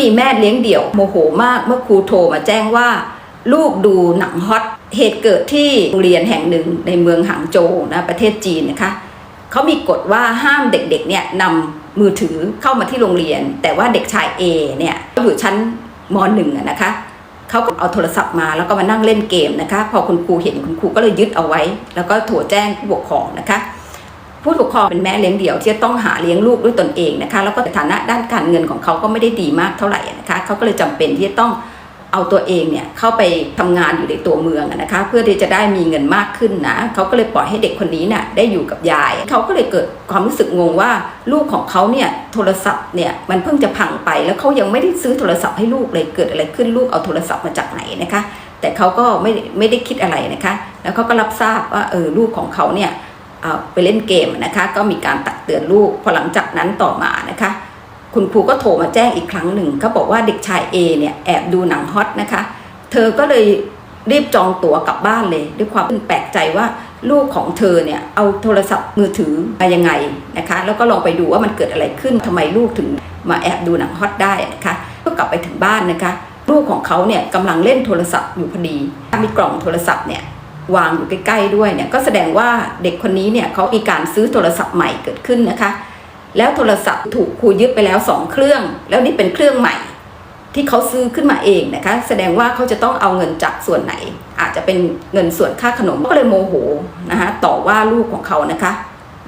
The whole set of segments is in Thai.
มีแม่เลี้ยงเดี่ยวโมโหมากเมื่อครูโทรมาแจ้งว่า ลูกดูหนังฮอตเหตุเกิดที่โรงเรียนแห่งหนึ่งในเมืองหางโจวนะประเทศจีนนะคะเขามีกฎว่าห้ามเด็กๆเนี่ยนำมือถือเข้ามาที่โรงเรียน แต่ว่าเด็กชาย A เนี่ยอยู่ชั้นมหนึ่งนะคะเขาก็เอาโทรศัพท์มาแล้วก็มานั่งเล่นเกมนะคะ พอคุณครูเห็นคุณครูก็เลยยึดเอาไว้ แล้วก็โทรแจ้งผู้ปกครองนะคะ ผู้ปกครองเป็นแม่เลี้ยงเดี่ยวที่จะต้องหาเลี้ยงลูกด้วยตนเองนะคะแล้วก็ฐานะด้านการเงินของเขาก็ไม่ได้ดีมากเท่าไหร่นะคะเขาก็เลยจำเป็นที่จะต้องเอาตัวเองเนี่ยเข้าไปทำงานอยู่ในตัวเมืองนะคะเพื่อที่จะได้มีเงินมากขึ้นนะเขาก็เลยปล่อยให้เด็กคนนี้น่ะได้อยู่กับยาย เขาก็เลยเกิดความรู้สึกงงว่าลูกของเขาเนี่ยโทรศัพท์เนี่ยมันเพิ่งจะพังไปแล้วเขายังไม่ได้ซื้อโทรศัพท์ให้ลูกเลยเกิดอะไรขึ้นลูกเอาโทรศัพท์มาจากไหนนะคะ แต่เขาก็ไม่ไม่ได้คิดอะไรนะคะ แล้วเขาก็รับทราบว่าเออลูกของเขาเนี่ย ไปเล่นเกมนะคะ ก็มีการตักเตือนลูก พอหลังจากนั้นต่อมานะคะ คุณครูก็โทรมาแจ้งอีกครั้งหนึ่งเขาบอกว่าเด็กชาย A เนี่ยแอบดูหนังฮอตนะคะ เธอก็เลยรีบจองตั๋วกลับบ้านเลย ด้วยความแปลกใจว่าลูกของเธอเนี่ยเอาโทรศัพท์มือถือมายังไงนะคะ แล้วก็ลองไปดูว่ามันเกิดอะไรขึ้นทำไมลูกถึงมาแอบดูหนังฮอตได้นะคะก็กลับไปถึงบ้านนะคะ ลูกของเขาเนี่ยกำลังเล่นโทรศัพท์อยู่พอดี มีกล่องโทรศัพท์เนี่ย วางอยู่ใกล้ๆด้วยเนี่ยก็แสดงว่าเด็กคนนี้เนี่ยเขามีการซื้อโทรศัพท์ใหม่เกิดขึ้นนะคะ แล้วโทรศัพท์ถูกครูยึดไปแล้วสองเครื่อง แล้วนี่เป็นเครื่องใหม่ ที่เขาซื้อขึ้นมาเองนะคะ แสดงว่าเขาจะต้องเอาเงินจากส่วนไหน อาจจะเป็นเงินส่วนค่าขนมก็เลยโมโหนะคะต่อว่าลูกของเขานะคะ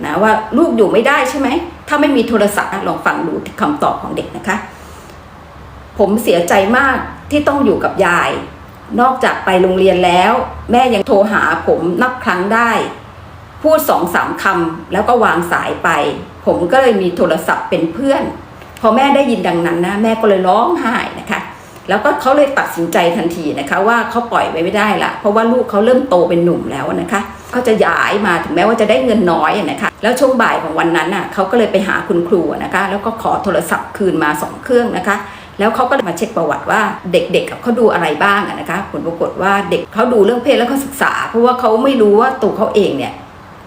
นะว่าลูกอยู่ไม่ได้ใช่ไหมถ้าไม่มีโทรศัพท์ลองฟังดูที่คำตอบของเด็กนะคะ ผมเสียใจมากที่ต้องอยู่กับยาย นอกจากไปโรงเรียนแล้ว แม่ยังโทรหาผมนับครั้งได้ พูดสองสามคำแล้วก็วางสายไป ผมก็เลยมีโทรศัพท์เป็นเพื่อน พอแม่ได้ยินดังนั้นนะแม่ก็เลยร้องไห้นะคะ แล้วก็เขาเลยตัดสินใจทันทีนะคะ ว่าเขาปล่อยไว้ไม่ได้ละเพราะว่าลูกเขาเริ่มโตเป็นหนุ่มแล้วนะคะเขาจะย้ายมาถึงแม้ว่าจะได้เงินน้อยนะคะ แล้วช่วงบ่ายของวันนั้นน่ะเขาก็เลยไปหาคุณครูนะคะ แล้วก็ขอโทรศัพท์คืนมาสองเครื่องนะคะ แล้วเขาก็มาเช็คประวัติว่าเด็กๆเขาดูอะไรบ้างอะนะคะผลปรากฏว่าเด็กเขาดูเรื่องเพศแล้วเขาศึกษา เพราะว่าเขาไม่รู้ว่าตัวเขาเองเนี่ย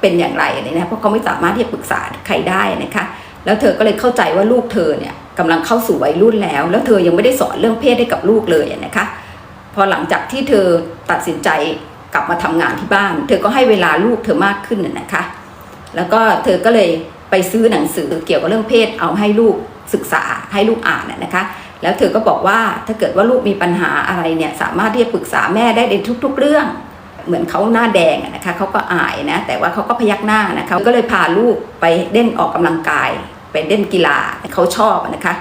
เป็นอย่างไรเลยนะเพราะเขาไม่สามารถที่จะปรึกษาใครได้นะคะ แล้วเธอก็เลยเข้าใจว่าลูกเธอเนี่ยกำลังเข้าสู่วัยรุ่นแล้ว แล้วเธอยังไม่ได้สอนเรื่องเพศให้กับลูกเลยนะคะ พอหลังจากที่เธอตัดสินใจกลับมาทำงานที่บ้าน เธอก็ให้เวลาลูกเธอมากขึ้นน่ะนะคะ แล้วก็เธอก็เลยไปซื้อหนังสือเกี่ยวกับเรื่องเพศเอาให้ลูกศึกษาให้ลูกอ่านน่ะนะคะ แล้วเธอก็บอกว่าถ้าเกิดว่าลูกมีปัญหาอะไรเนี่ยสามารถที่จะปรึกษาแม่ได้ในทุก ๆ เรื่อง เหมือนเขาหน้าแดงนะคะเขาก็อายนะแต่ว่าเขาก็พยักหน้านะคะก็เลยพาลูกไปเล่นออกกำลังกายไปเล่นกีฬาเขาชอบนะคะ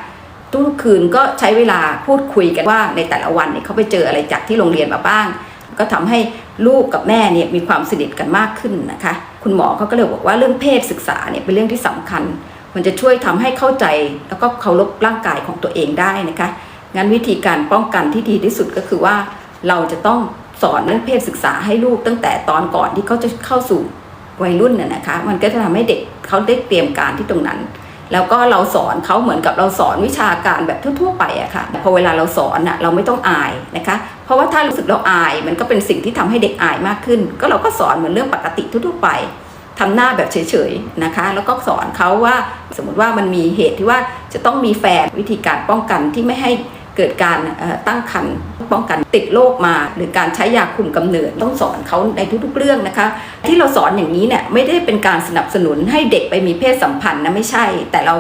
ทุกคืนก็ใช้เวลาพูดคุยกันว่าในแต่ละวันเนี่ยเขาไปเจออะไรจากที่โรงเรียนมาบ้าง ก็ทำให้ลูกกับแม่เนี่ยมีความสนิทกันมากขึ้นนะคะ คุณหมอเขาก็เลยบอกว่าเรื่องเพศศึกษาเนี่ยเป็นเรื่องที่สำคัญ มันจะช่วยทำให้เข้าใจแล้วก็เคารพร่างกายของตัวเองได้นะคะงั้นวิธีการป้องกันที่ดีที่สุดก็คือว่าเราจะต้องสอนเรื่องเพศศึกษาให้ลูกตั้งแต่ตอนก่อนที่เขาจะเข้าสู่วัยรุ่นน่ะนะคะ มันก็จะทำให้เด็กเขาได้เตรียมการที่ตรงนั้น แล้วก็เราสอนเขาเหมือนกับเราสอนวิชาการแบบทั่วๆไปอะค่ะพอเวลาเราสอนอะเราไม่ต้องอายนะคะ เพราะว่าถ้ารู้สึกเราอาย มันก็เป็นสิ่งที่ทำให้เด็กอายมากขึ้น ก็เราก็สอนเหมือนเรื่องปกติทั่วๆไป ทำหน้าแบบเฉยๆนะคะ แล้วก็สอนเขาว่าสมมติว่ามันมีเหตุที่ว่าจะต้องมีแฟนวิธีการป้องกันที่ไม่ให้เกิดการตั้งครรภ์ป้องกันติดโรคมา หรือการใช้ยาคุมกำเนิดต้องสอนเขาในทุกๆเรื่องนะคะ ที่เราสอนอย่างนี้เนี่ยไม่ได้เป็นการสนับสนุนให้เด็กไปมีเพศสัมพันธ์นะไม่ใช่ แต่เรา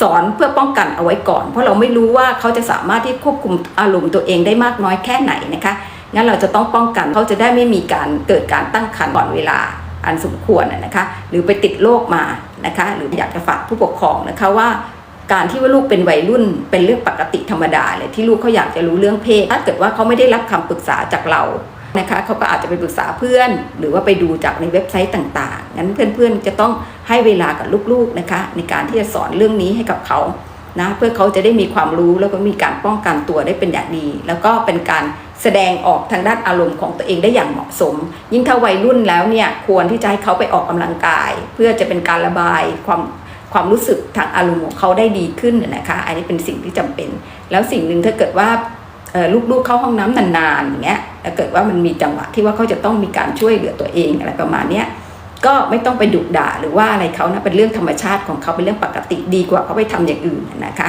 สอนเพื่อป้องกันเอาไว้ก่อน เพราะเราไม่รู้ว่าเขาจะสามารถที่ควบคุมอารมณ์ตัวเองได้มากน้อยแค่ไหนนะคะงั้นเราจะต้องป้องกันเขาจะได้ไม่มีการเกิดการตั้งครรภ์ก่อนเวลา อันสมควรนะคะ หรือไปติดโรคมานะคะ หรืออยากจะฝากผู้ปกครองนะคะว่า การที่ว่าลูกเป็นวัยรุ่นเป็นเรื่องปกติธรรมดาเลยที่ลูกเขาอยากจะรู้เรื่องเพศ ถ้าเกิดว่าเขาไม่ได้รับคำปรึกษาจากเรานะคะเขาก็อาจจะไปปรึกษาเพื่อน หรือว่าไปดูจากในเว็บไซต์ต่างๆงั้นเพื่อนๆจะต้องให้เวลากับลูกๆนะคะ ในการที่จะสอนเรื่องนี้ให้กับเขา นะเพื่อเขาจะได้มีความรู้แล้วก็มีการป้องกันตัวได้เป็นอย่างดี แล้วก็เป็นการแสดงออกทางด้านอารมณ์ของตัวเองได้อย่างเหมาะสม ยิ่งถ้าวัยรุ่นแล้วเนี่ยควรที่จะให้เขาไปออกกำลังกาย เพื่อจะเป็นการระบายความความรู้สึกทางอารมณ์ของเขาได้ดีขึ้นนะคะ อันนี้เป็นสิ่งที่จำเป็น แล้วสิ่งหนึ่งถ้าเกิดว่าลูกๆเข้าห้องน้ำนานๆอย่างเงี้ยถ้าเกิดว่ามันมีจังหวะที่ว่าเขาจะต้องมีการช่วยเหลือตัวเองอะไรประมาณเนี้ย ก็ไม่ต้องไปดุด่าหรือว่าอะไรเขานะเป็นเรื่องธรรมชาติของเขาเป็นเรื่องปกติดีกว่าเขาไปทำอย่างอื่นนะคะ